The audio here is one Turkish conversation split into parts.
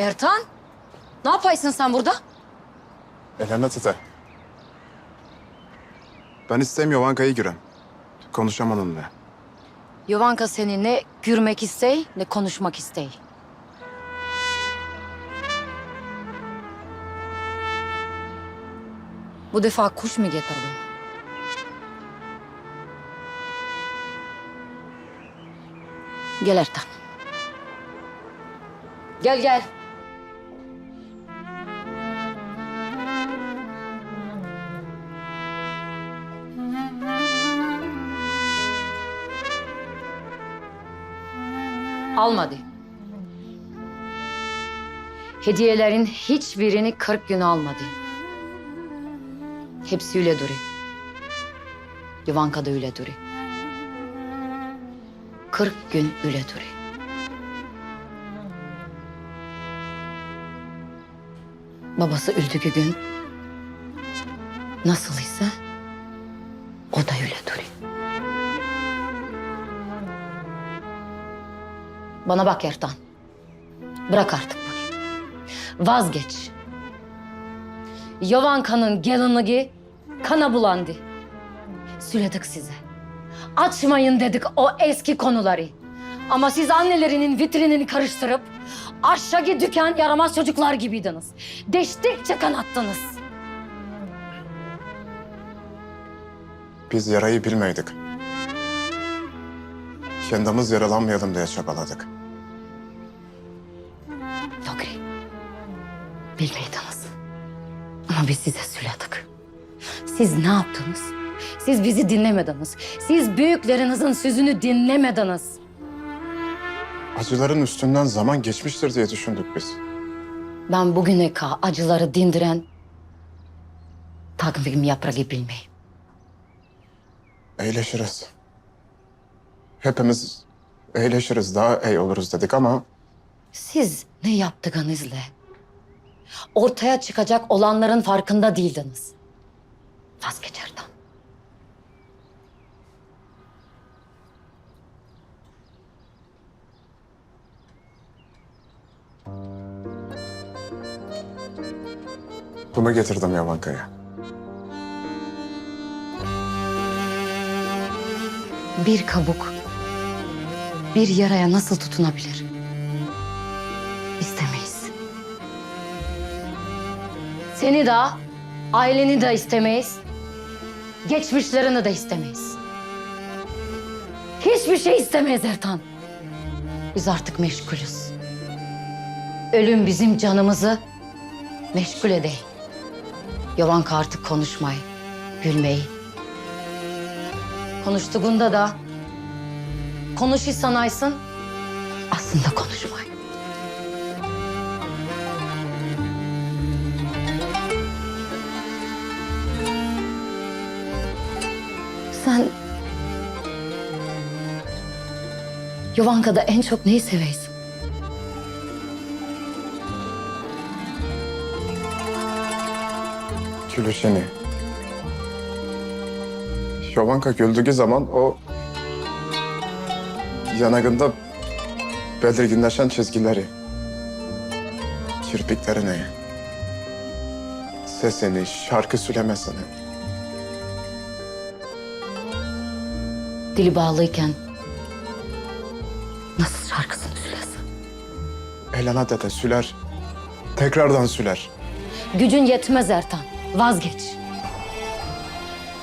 Ertan, ne yapaysın sen burada? Elena tete. Ben istemiyorum Vanka'yı giren. Konuşamam onunla. Yovanka seni ne gürmek istey ne konuşmak istey. Bu defa kuş mu getirdin? Gel Ertan. Gel gel. Almadı. Hediyelerin hiçbirini 40 gün almadı. Hepsi öyle duruyor. Ivanka da öyle duruyor. 40 gün öyle duruyor. Babası öldüğü gün nasıl ise o da öyle duruyor. Bana bak Ertan. Bırak artık bunu. Vazgeç. Yovanka'nın gelinliği kana bulandı. Söyledik size. Açmayın dedik o eski konuları. Ama siz annelerinin vitrinini karıştırıp aşağı dükkan yaramaz çocuklar gibiydiniz. Deştikçe kanattınız. Biz yarayı bilmeydik. Kendimiz yaralanmayalım diye çabaladık. Doğru. Bilmeydiniz. Ama biz size söyledik. Siz ne yaptınız? Siz bizi dinlemediniz. Siz büyüklerinizin sözünü dinlemediniz. Acıların üstünden zaman geçmiştir diye düşündük biz. Ben bugüne kadar acıları dindiren takvim yaprağı bilmeyim. Eğleşiriz. Hepimiz eğleşiriz, daha iyi oluruz dedik ama Siz ne yaptığınızla ortaya çıkacak olanların farkında değildiniz. Vazgeçerden. bunu getirdim Yavanka'ya. Bir kabuk bir yaraya nasıl tutunabilir? İstemeyiz. Seni de, aileni de istemeyiz. Geçmişlerini de istemeyiz. Hiçbir şey istemeyiz Ertan. Biz artık meşgulüz. Ölüm bizim canımızı meşgul edey. Yovanka artık konuşmayı, gülmeyi, Konuştuğunda da konuşu sanaysın aslında konuşmayın. Sen Yovanka'da en çok neyi seversin? Gülüşeni. Yovanka güldüğü zaman o yanağında belirginleşen çizgileri, kirpiklerini, sesini, şarkı söylemesini. Dili bağlıyken nasıl şarkısını söylesin? Elena dede süler, tekrardan süler. Gücün yetmez Ertan. Vazgeç.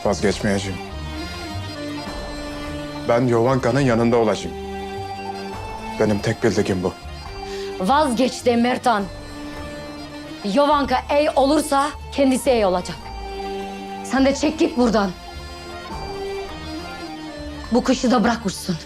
Vazgeçmeyeceğim. Ben Yovanka'nın yanında olacağım. Benim tek bildiğim bu. Vazgeç de Mertan. Yovanka ey olursa kendisi ey olacak. Sen de çek git buradan. Bu kışı da bırak uçsun.